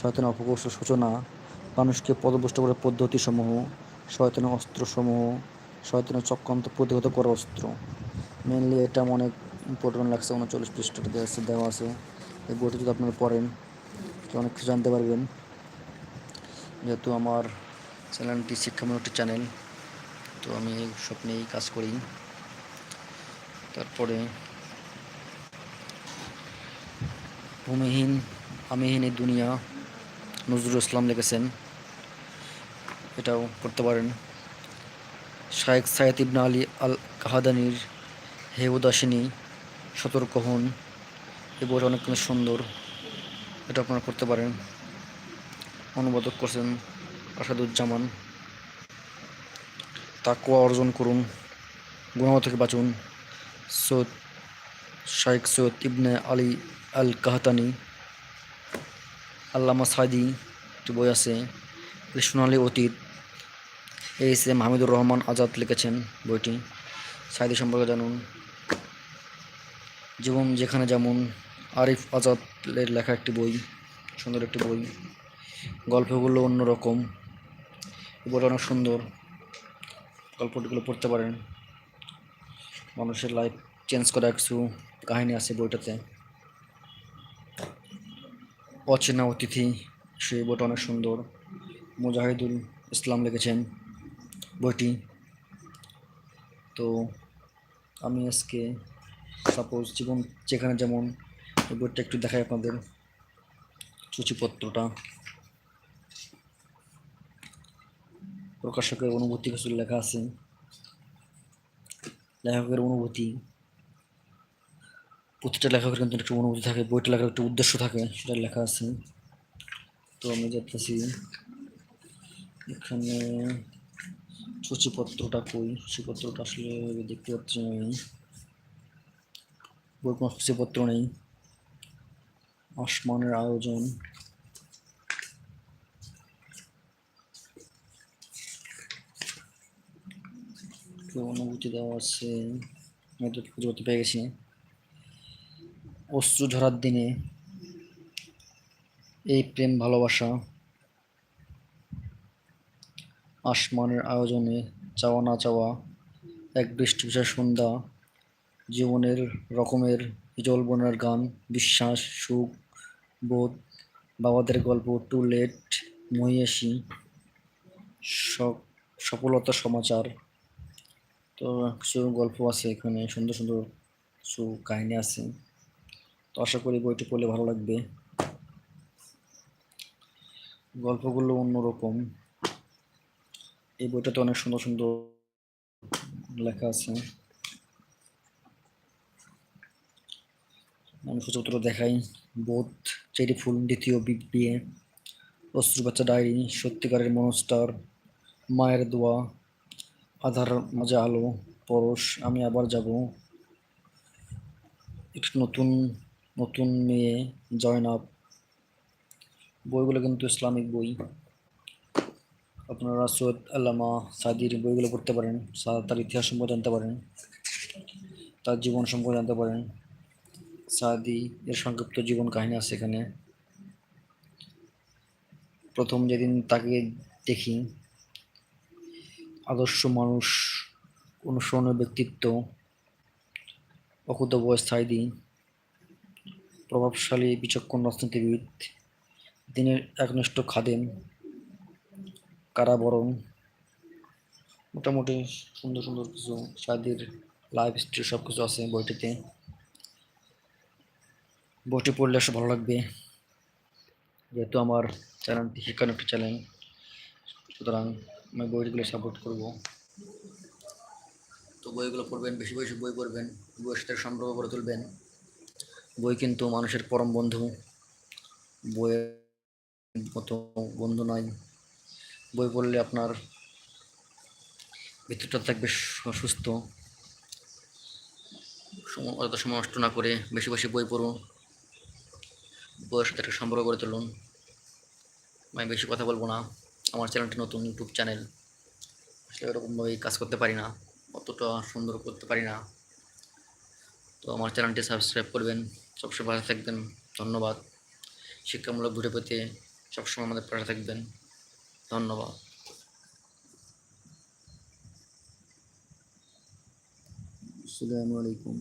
শয়তানের অপকর্ষ সূচনা, মানুষকে পদভ্রষ্ট করার পদ্ধতিসমূহ, শয়তানের অস্ত্রসমূহ, শয়তানের চক্রান্ত প্রতিহত করার অস্ত্র। মেনলি এটা অনেক ইম্পর্টেন্ট লাগছে, উনচল্লিশ পৃষ্ঠাটা দেওয়া আছে দেওয়া আছে। এই বইটা যদি আপনারা পড়েন, তো অনেক কিছু জানতে পারবেন। যেহেতু আমার চ্যানেলটি শিক্ষামূলক একটি চ্যানেল, তো আমি এই সব নিয়েই কাজ করি। তারপরে ভূমিহীন, আমিহীন এই দুনিয়া নজরুল ইসলাম লিখেছেন। এটাও করতে পারেন। শায়েখ সায়েদ ইবনা আলী আল কাহাদানির হে উদাসিনী, সতর্ক হন। এই বইটা অনেক সুন্দর। এটা আপনারা করতে পারেন। অনুবাদক করছেন আসাদুজ্জামান। তাকুয়া অর্জন করুন। গুণাহ থেকে বাঁচুন। সৈয়দ শাইখ সৈয়দ ইবনে আলী আল কাহাতানি আল্লামা সাদি, একটি বই আছে কৃষ্ণালী অতীত। এইচ এম হামিদুর রহমান আজাদ লিখেছেন বইটি, সাইদি সম্পর্কে জানুন। জীবন যেখানে যেমন, আরিফ আজাদের লেখা একটি বই, সুন্দর একটি বই। গল্পগুলো অন্যরকম বইটা অনেক সুন্দর। গল্পটিগুলো পড়তে পারেন। মানুষের লাইফ চেঞ্জ করা কিছু কাহিনী আছে বইটাতে। অচেনা অতিথি, সেই বইটা অনেক সুন্দর। মুজাহিদুল ইসলাম লিখেছেন বইটি। তো আমি আজকে সাপোজ জীবন যেখানে যেমন, এই বইটা একটু দেখাই আপনাদের সূচিপত্রটা। প্রকাশকের অনুভূতি কিছু লেখা আছে। লেখকের অনুভূতি প্রতিটা লেখকের কিন্তু একটু অনুভূতি থাকে, বইটা লেখার একটা উদ্দেশ্য থাকে, সেটা লেখা আছে। তো আমি যাচ্ছি এখানে সূচিপত্রটা কই? সূচিপত্রটা আসলে দেখতে পাচ্ছি আমি। বই কোনো সূচিপত্র নেই। আসমানের আয়োজন। অনুভূতি দেওয়া আছে। আমি তো খুঁজে পেয়ে গেছি। অশ্রু ঝরার দিনে এই প্রেম ভালোবাসা আসমানের আয়োজনে চাওয়া না চাওয়া, এক বৃষ্টি বিষয় সন্ধ্যা, জীবনের রকমের জল বনের গান, বিশ্বাস, সুখ, বোধ, বাবাদের গল্প টু লেট মহিয়াসী স- সফলতার সমাচার। তো কিছু গল্প আছে এখানে, সুন্দর সুন্দর কিছু কাহিনী আছে। তো আশা করি বইটি পড়লে ভালো লাগবে। গল্পগুলো অন্যরকম। এই বইটাতে অনেক সুন্দর সুন্দর লেখা আছে। আমি দেখাই, বোধ চেরি ফুল দ্বিতীয় বিয়ে, অশ্রু বাচ্চা ডায়েরি, সত্যিকারের মনস্টার মায়ের দোয়া, আধার মাঝে আলো, পরশ, আমি আবার যাব। একটু নতুন নতুন মেয়ে, জয়নাব। বইগুলো কিন্তু ইসলামিক বই। আপনারা সৈয়দ আল্লামা সাদির বইগুলো পড়তে পারেন তার ইতিহাস সম্পর্কে জানতে পারেন, তার জীবন সম্পর্কে জানতে পারেন। সাদি, এর সংক্ষিপ্ত জীবন কাহিনী আছে এখানে। প্রথম যেদিন তাকে দেখি, আদর্শ মানুষ অনুসরণের ব্যক্তিত্ব অকুত বয়স সাইদি প্রভাবশালী বিচক্ষণ রাজনীতিবিদ, দিনের একনিষ্ঠ খাদেম, কারাবরণ, মোটামুটি সুন্দর সুন্দর কিছু সাদির লাইফ হিস্ট্রি সব কিছু আছে বইটিতে। বইটি পড়লে আসলে ভালো লাগবে। যেহেতু আমার চ্যানেলটি শিক্ষার একটি চ্যানেল, সুতরাং আমি বইগুলো সাপোর্ট করব। তো বইগুলো পড়বেন, বেশি বেশি বই পড়বেন, বইয়ের সাথে সম্পর্ক করে তুলবেন। বই কিন্তু মানুষের পরম বন্ধু। বইয়ের মতো বন্ধু নয়। বই পড়লে আপনার ভিতরটা থাকবে সুস্থ। অত সময় নষ্ট না করে বেশি বেশি বই পড়ুন। বইয়ের সাথে একটা সম্পর্ক গড়ে তুলুন। আমি বেশি কথা বলব না। আমার চ্যানেলটি নতুন, ইউটিউব চ্যানেল। আসলে এরকমভাবেই কাজ করতে পারি না। অতটা সুন্দর করতে পারি না। তো আমার চ্যানেলটি সাবস্ক্রাইব করবেন, সবসময় ভালো থাকবেন, ধন্যবাদ। শিক্ষামূলক ভিডিও পেতে সবসময় আমাদের পাশে থাকবেন, ধন্যবাদ। আসসালামু আলাইকুম।